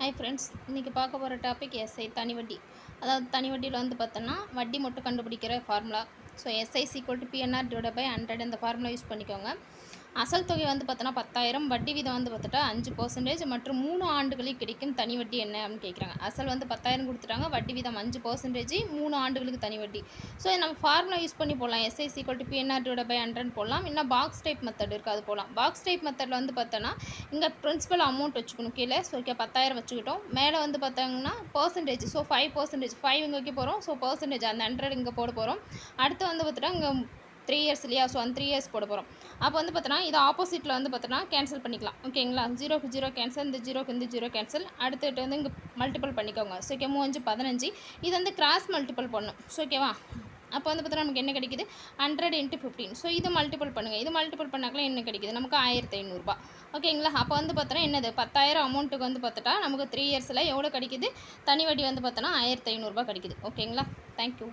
Hi friends இன்றைக்கி பார்க்க போகிற டாபிக் எஸ்ஐ தனி வட்டி. அதாவது தனி வட்டியில் வந்து பார்த்தோன்னா வட்டி மட்டும் கண்டுபிடிக்கிற formula so SI equal to PNR divide by hundred இந்த ஃபார்முலா யூஸ் பண்ணிக்கோங்க. அசல் தொகை வந்து பார்த்தோன்னா பத்தாயிரம் வட்டி வீதம் வந்து பார்த்துட்டா அஞ்சு பர்சன்டேஜ் மற்றும் மூணு ஆண்டுகளில் கிடைக்கும் தனி வட்டி என்ன அப்படின்னு கேட்குறாங்க. அசல் வந்து பத்தாயிரம் கொடுத்துட்டாங்க வட்டி வீதம் அஞ்சு பர்சன்டேஜ் மூணு ஆண்டுகளுக்கு தனி வட்டி. ஸோ நம்ம ஃபார்முலா யூஸ் பண்ணி போடலாம். SI equal to PNR divide by hundred போடலாம். இன்னும் பாக்ஸ் டைப் மெத்தட் இருக்குது அது போகலாம் பாக்ஸ் டைப் மெத்தடில் வந்து பார்த்தோன்னா இங்கே பிரின்சிபல் அமௌண்ட் வச்சுக்கணும். கீழே ஸோ ஓகே பத்தாயிரம் வச்சுக்கிட்டோம். மேலே வந்து பார்த்தாங்கன்னா percentage so five percentage five இங்கே வைக்க போகிறோம் ஸோ பர்சன்டேஜ் அந்த ஹண்ட்ரட் இங்கே போட போகிறோம் அடுத்து வந்து பார்த்துட்டா இங்கே த்ரீ இயர்ஸ் இல்லையா? ஸோ அந்த த்ரீ இயர்ஸ் போட போகிறோம் அப்போ வந்து பார்த்தோன்னா இது ஆப்போசிட்டில் வந்து பார்த்தோன்னா கேன்சல் பண்ணிக்கலாம். ஓகேங்களா ஜீரோக்கு ஜீரோ கேன்சல் இந்த ஜீரோக்கு இந்த ஜீரோ கேன்சல் அடுத்துட்டு வந்து இங்கே மல்டிபிள் பண்ணிக்கோங்க. ஸோ ஓகே மூஞ்சு பதினஞ்சு. இது வந்து கிராஸ் மல்டிபிள் பண்ணும். ஸோ ஓகேவா அப்போ வந்து பார்த்தோன்னா நமக்கு என்ன கிடைக்குது? ஹண்ட்ரட் இன்ட்டு ஃபிஃப்டீன் ஸோ இது மல்டிபிள் பண்ணுங்கள் இது மல்டிபிள் பண்ணாக்கலாம் என்ன கிடைக்குது? நமக்கு ஆயிரத்தி ஐநூறுரூபா ஓகேங்களா அப்போ வந்து பார்த்தோன்னா என்னது? பத்தாயிரம் அமௌண்ட்டுக்கு வந்து பார்த்துட்டா நமக்கு த்ரீ இயர்ஸில் எவ்வளோ கிடைக்குது? தனி வட்டி வந்து பார்த்தோன்னா ஆயிரத்தி ஐநூறுரூபா கிடைக்குது. ஓகேங்களா தேங்க்யூ